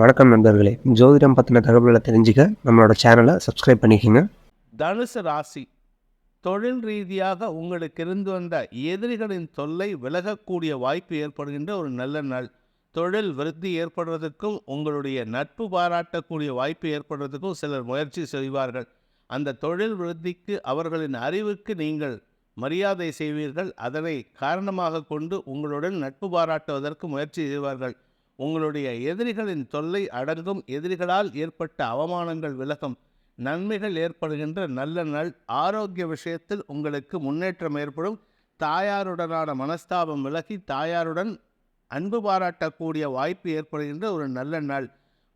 வணக்கம் நண்பர்களே. ஜோதிடம் பற்றின தகவல்களை தெரிஞ்சுக்க நம்மளோட சேனலை சப்ஸ்கிரைப் பண்ணிக்கோங்க. தனுசு ராசி தொழில் ரீதியாக உங்களுக்கு இருந்து வந்த எதிரிகளின் தொல்லை விலகக்கூடிய வாய்ப்பு ஏற்படுகின்ற ஒரு நல்ல நாள். தொழில் விருத்தி ஏற்படுறதுக்கும் உங்களுடைய நட்பு பாராட்டக்கூடிய வாய்ப்பு ஏற்படுறதுக்கும் சிலர் முயற்சி செய்வார்கள். அந்த தொழில் விருத்திக்கு அவர்களின் அறிவுக்கு நீங்கள் மரியாதை செய்வீர்கள். அதனை காரணமாக கொண்டு உங்களுடன் நட்பு பாராட்டுவதற்கு முயற்சி செய்வார்கள். உங்களுடைய எதிரிகளின் தொல்லை அடங்கும். எதிரிகளால் ஏற்பட்ட அவமானங்கள் விலகும். நன்மைகள் ஏற்படுகின்ற நல்ல நாள். ஆரோக்கிய விஷயத்தில் உங்களுக்கு முன்னேற்றம் ஏற்படும். தாயாருடனான மனஸ்தாபம் விலகி தாயாருடன் அன்பு பாராட்டக்கூடிய வாய்ப்பு ஏற்படுகின்ற ஒரு நல்ல நாள்.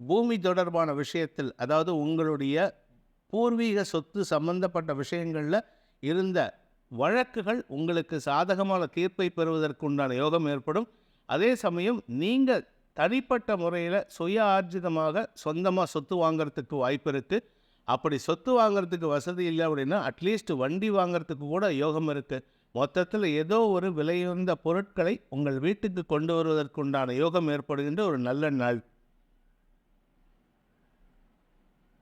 பூமி தொடர்பான விஷயத்தில் அதாவது உங்களுடைய பூர்வீக சொத்து சம்பந்தப்பட்ட விஷயங்களில் இருந்த வழக்குகள் உங்களுக்கு சாதகமான தீர்ப்பை பெறுவதற்குண்டான யோகம் ஏற்படும். அதே சமயம் நீங்கள் தனிப்பட்ட முறையில் சுய ஆர்ஜிதமாக சொந்தமாக சொத்து வாங்குறதுக்கு வாய்ப்பு இருக்குது அப்படி சொத்து வாங்குறதுக்கு வசதி இல்லை அப்படின்னா அட்லீஸ்ட் வண்டி வாங்குறதுக்கு கூட யோகம் இருக்குது மொத்தத்தில் ஏதோ ஒரு விலையுயர்ந்த பொருட்களை உங்கள் வீட்டுக்கு கொண்டு வருவதற்குண்டான யோகம் ஏற்படுகின்ற ஒரு நல்ல நாள்.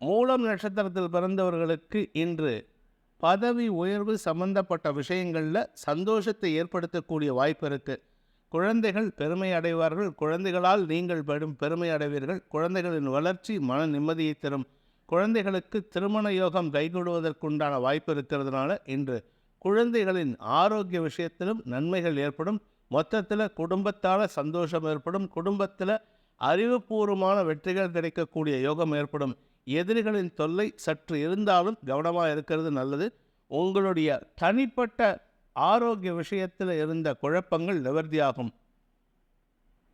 மூலம் நட்சத்திரத்தில் பிறந்தவர்களுக்கு இன்று பதவி உயர்வு சம்பந்தப்பட்ட விஷயங்களில் சந்தோஷத்தை ஏற்படுத்தக்கூடிய வாய்ப்பு இருக்குது குழந்தைகள் பெருமை அடைவார்கள். குழந்தைகளால் நீங்கள் பெரும் பெருமை அடைவீர்கள். குழந்தைகளின் வளர்ச்சி மன நிம்மதியை தரும். குழந்தைகளுக்கு திருமண யோகம் கைகூடுவதற்குண்டான வாய்ப்பு இருக்கிறதுனால இன்று குழந்தைகளின் ஆரோக்கிய விஷயத்திலும் நன்மைகள் ஏற்படும். மொத்தத்தில் குடும்பத்தால் சந்தோஷம் ஏற்படும். குடும்பத்தில் அறிவுபூர்வமான வெற்றிகள் கிடைக்கக்கூடிய யோகம் ஏற்படும். எதிரிகளின் தொல்லை சற்று இருந்தாலும் கவனமாக இருக்கிறது நல்லது. உங்களுடைய தனிப்பட்ட ஆரோக்கிய விஷயத்தில் இருந்த குழப்பங்கள் நிவர்த்தியாகும்.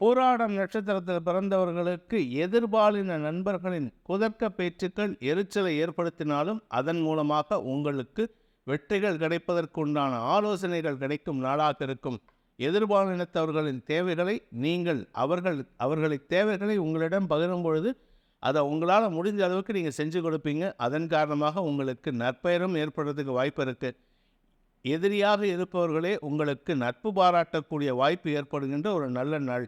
பூராடம் நட்சத்திரத்தில் பிறந்தவர்களுக்கு எதிர்பாலின நண்பர்களின் குதர்க்க பேச்சுக்கள் எரிச்சலை ஏற்படுத்தினாலும் அதன் மூலமாக உங்களுக்கு வெற்றிகள் கிடைப்பதற்குண்டான ஆலோசனைகள் கிடைக்கும் நாளாக இருக்கும். எதிர்பாலினத்தவர்களின் தேவைகளை நீங்கள் அவர்கள் அவர்களை தேவைகளை உங்களிடம் பகிரும் பொழுது அதை உங்களால் முடிஞ்ச அளவுக்கு நீங்கள் செஞ்சு கொடுப்பீங்க. அதன் காரணமாக உங்களுக்கு நற்பெயரும் ஏற்படுறதுக்கு வாய்ப்பு இருக்குது எதிரியாக இருப்பவர்களே உங்களுக்கு நட்பு பாராட்டக்கூடிய வாய்ப்பு ஏற்படுகின்ற ஒரு நல்ல நாள்.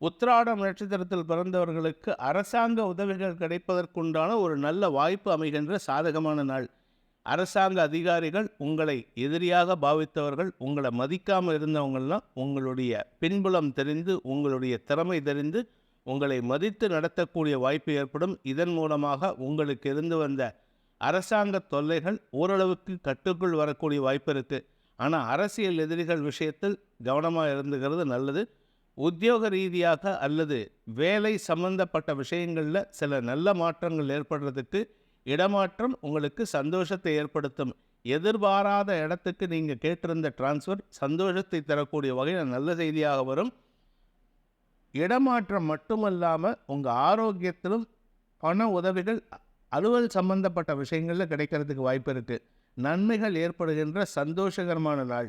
உத்திராடம் நட்சத்திரத்தில் பிறந்தவர்களுக்கு அரசாங்க உதவிகள் கிடைப்பதற்குண்டான ஒரு நல்ல வாய்ப்பு அமைகின்ற சாதகமான நாள். அரசாங்க அதிகாரிகள் உங்களை எதிரியாக பாவித்தவர்கள் உங்களை மதிக்காமல் இருந்தவங்கள்லாம் உங்களுடைய பின்புலம் தெரிந்து உங்களுடைய திறமை தெரிந்து உங்களை மதித்து நடத்தக்கூடிய வாய்ப்பு ஏற்படும். இதன் மூலமாக உங்களுக்கு இருந்து வந்த அரசாங்க தொல்லைகள் ஓரளவுக்கு கட்டுக்குள் வரக்கூடிய வாய்ப்பு இருக்குது ஆனால் அரசியல் எதிரிகள் விஷயத்தில் கவனமாக இருந்துகிறது நல்லது. உத்தியோக ரீதியாக அல்லது வேலை சம்பந்தப்பட்ட விஷயங்களில் சில நல்ல மாற்றங்கள் ஏற்படுறதுக்கு இடமாற்றம் உங்களுக்கு சந்தோஷத்தை ஏற்படுத்தும். எதிர்பாராத இடத்துக்கு நீங்கள் கேட்டிருந்த டிரான்ஸ்ஃபர் சந்தோஷத்தை தரக்கூடிய வகையில் நல்ல செய்தியாக வரும். இடமாற்றம் மட்டுமல்லாமல் உங்கள் ஆரோக்கியத்திலும் பண உதவிகள் அலுவல் சம்பந்தப்பட்ட விஷயங்களில் கிடைக்கிறதுக்கு வாய்ப்பு இருக்குது நன்மைகள் ஏற்படுகின்ற சந்தோஷகரமான நாள்.